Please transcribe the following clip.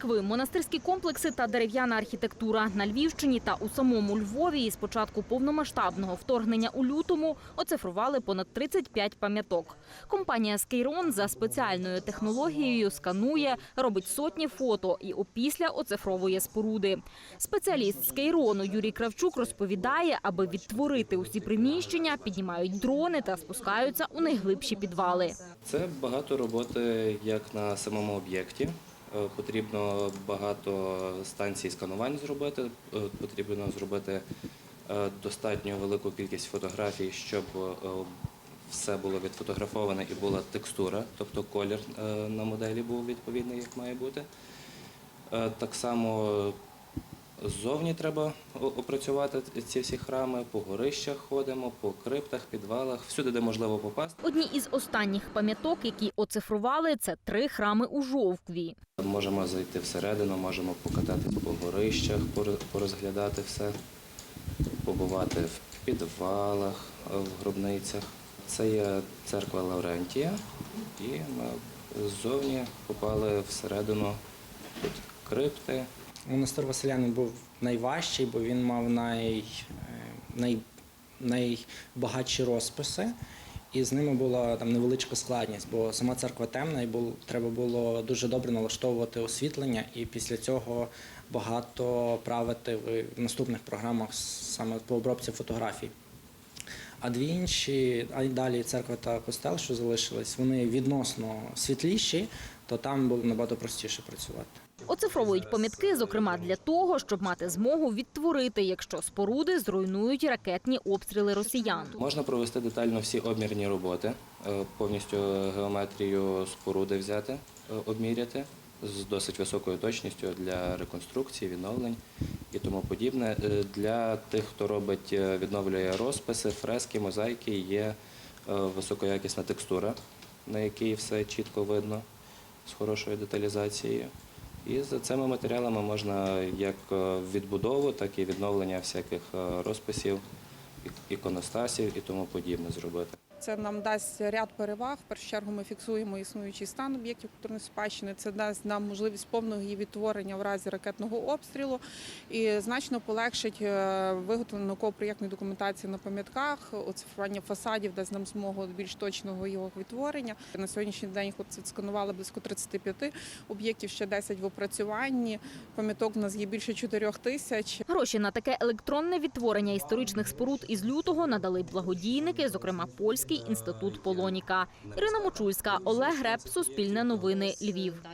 Церкви, монастирські комплекси та дерев'яна архітектура на Львівщині та у самому Львові із початку повномасштабного вторгнення у лютому оцифрували понад 35 пам'яток. Компанія Скейрон за спеціальною технологією сканує, робить сотні фото і опісля оцифровує споруди. Спеціаліст Скейрону Юрій Кравчук розповідає, аби відтворити усі приміщення, піднімають дрони та спускаються у найглибші підвали. Це багато роботи як на самому об'єкті. Е, Потрібно багато станцій сканувань зробити. Е, Потрібно зробити е, достатньо велику кількість фотографій, щоб все було відфотографоване і була текстура, тобто колір на моделі був відповідний, як має бути. Так само ззовні треба опрацювати ці всі храми, по горищах ходимо, по криптах, підвалах, всюди, де можливо попасти. Одні із останніх пам'яток, які оцифрували, це три храми у Жовкві. Можемо зайти всередину, можемо покататись по горищах, порозглядати все, побувати в підвалах, в гробницях. Це є церква Лаврентія, і ми ззовні попали всередину. Тут крипти. Монастир Василянин був найважчий, бо він мав най, е, най, найбагатші розписи, і з ними була там невеличка складність, бо сама церква темна, і бул, треба було дуже добре налаштовувати освітлення, і після цього багато правити в наступних програмах саме по обробці фотографій. А дві інші, а й далі церква та костел, що залишились, вони відносно світліші, то там було набагато простіше працювати. Оцифровують пам'ятки, зокрема для того, щоб мати змогу відтворити, якщо споруди зруйнують ракетні обстріли росіян. Можна провести детально всі обмірні роботи, е, повністю геометрію споруди взяти, е, обміряти з досить високою точністю для реконструкції, відновлень і тому подібне. Е, Для тих, хто робить, відновлює розписи, фрески, мозаїки, є високоякісна текстура, на якій все чітко видно з хорошою деталізацією. І за цими матеріалами можна як е, відбудову, так і відновлення всяких е, розписів, іконостасів і тому подібне зробити. Це нам дасть ряд переваг. В першу чергу ми фіксуємо існуючий стан об'єктів культурної спадщини. Це дасть нам можливість повного її відтворення в разі ракетного обстрілу і значно полегшить е, виготовлення науково-проєктної документації на пам'ятках, оцифрування фасадів, дасть нам змогу більш точного його відтворення. На сьогоднішній день хлопці сканували близько 35 об'єктів, ще 10 в опрацюванні. Пам'яток у нас є більше 4 тисяч. Гроші на таке електронне відтворення історичних споруд із лютого надали благодійники, зокрема Польський інститут Полоніка. Ірина Мочульська, Олег Греб, Суспільне новини, Львів.